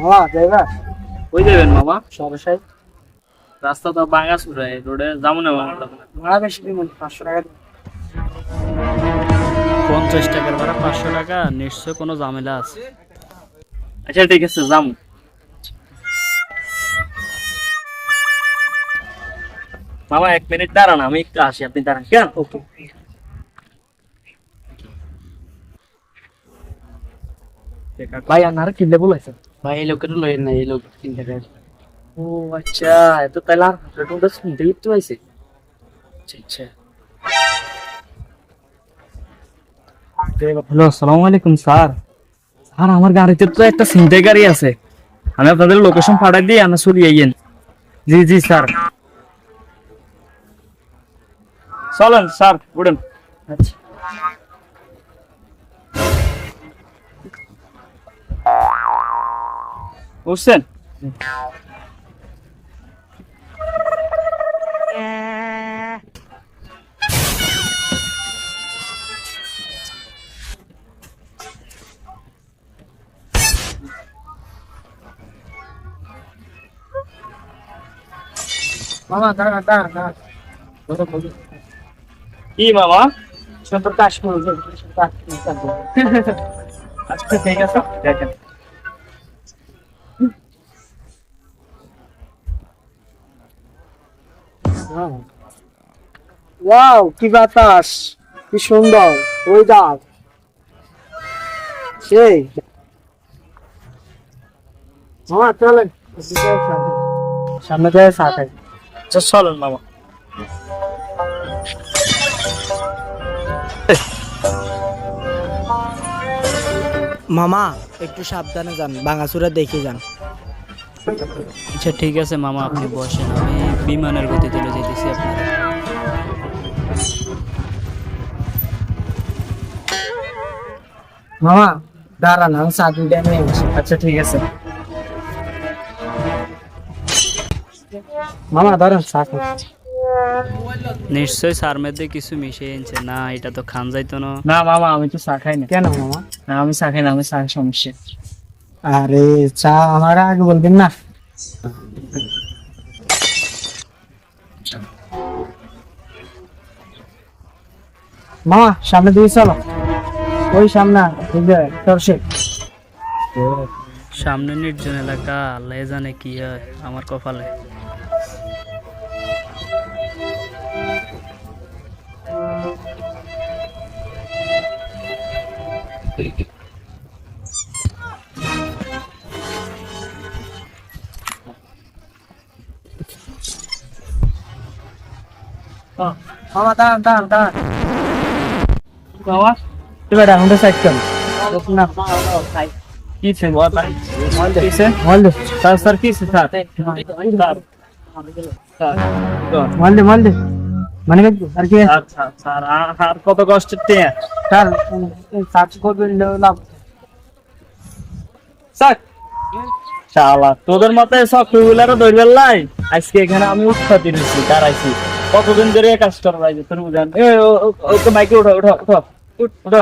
মামা যাইবা কই যাবেন মামা? সরসাই রাস্তা তো ভাঙা ছুড়ায় রোডে যাব না মামা? ভাড়া বেশি দিন পাঁচশো টাকা পঞ্চাশ টাকার ভাড়া পাঁচশো টাকা নিশ্চয় কোনো ঝামেলা আছে। আচ্ছা ঠিক আছে যাম। মামা এক মিনিট দাঁড়ান আমি একটু আসি আপনি দাঁড়ান কেন ওকে। ভাই আনার কিনলে বলেছেন ভাই এই লোকের লই না এই লোক কিনতে ও আচ্ছা এত তাহলে আর হাসপাতালটা শুনতে লিখতে পাইছে আচ্ছা আচ্ছা হ্যালো আসসালামু আলাইকুম স্যার স্যার আমার গাড়িতে তো একটা ছিনতাই গাড়ি আছে আমি আপনাদের লোকেশন পাঠাই দিই আপনি চলে আইয়েন জি জি স্যার চলেন স্যার উঠেন আচ্ছা উঠছেন মামা দাঁড়া দাঁড়া দাঁড়া বলো, বলো। কি মামা সুন্দর কাজ করবে কাজ করবে। আচ্ছা ঠিক আছে দেখেন ওয়াও কি বাতাস কি সুন্দর ওই দাও সেই। মামা চলেন সামনে যায় চা খাই আচ্ছা চলেন মামা। মামা একটু সাবধানে যান বাঙাচুরা দেখে যান। আচ্ছা ঠিক আছে মামা আপনি বসেন। আমি বিমানের গতি তুলে যেতেছি আপনার মামা দাঁড়ান আমি নিয়ে আসি। আচ্ছা ঠিক আছে। মামা দাঁড়ান নিশ্চয় সার মধ্যে কিছু মিশিয়ে এনেছে। না এটা তো খান যাইতো না। না মামা আমি তো চা খাই না। কেন মামা? না আমি চা খাই না আমি চা সমস্যা। আরে চা আমার আগে বলবেন না। মামা, সামনে দিয়ে চলো। ওই সামনে সরষে সামনে নির্জন এলাকা আল্লাহ জানে কি হয় আমার কপালে। মামা দাঁড়ান দাঁড়ান দাঁড়ান। মামা এবার এখন সাইড কর না। কি ছে বল ভাই কি ছে মাল দে। স্যার স্যার কি ছে স্যার। মাল দে মাল দে। মানে আর কি? আচ্ছা স্যার আর- কত কষ্টের তে? স্যার সার্চ করবেন লাভ। স্যার শালা তোদের মাথায় সব টুগুলারও ধরবেন লাই? আজকে এখানে আমি উৎপাতি রয়েছি দাঁড়াইছি। কতদিন ধরে কাজ করা যায় তোর বুঝান। ওকে মাইকে উঠো উঠো উঠো। উঠ, উঠো।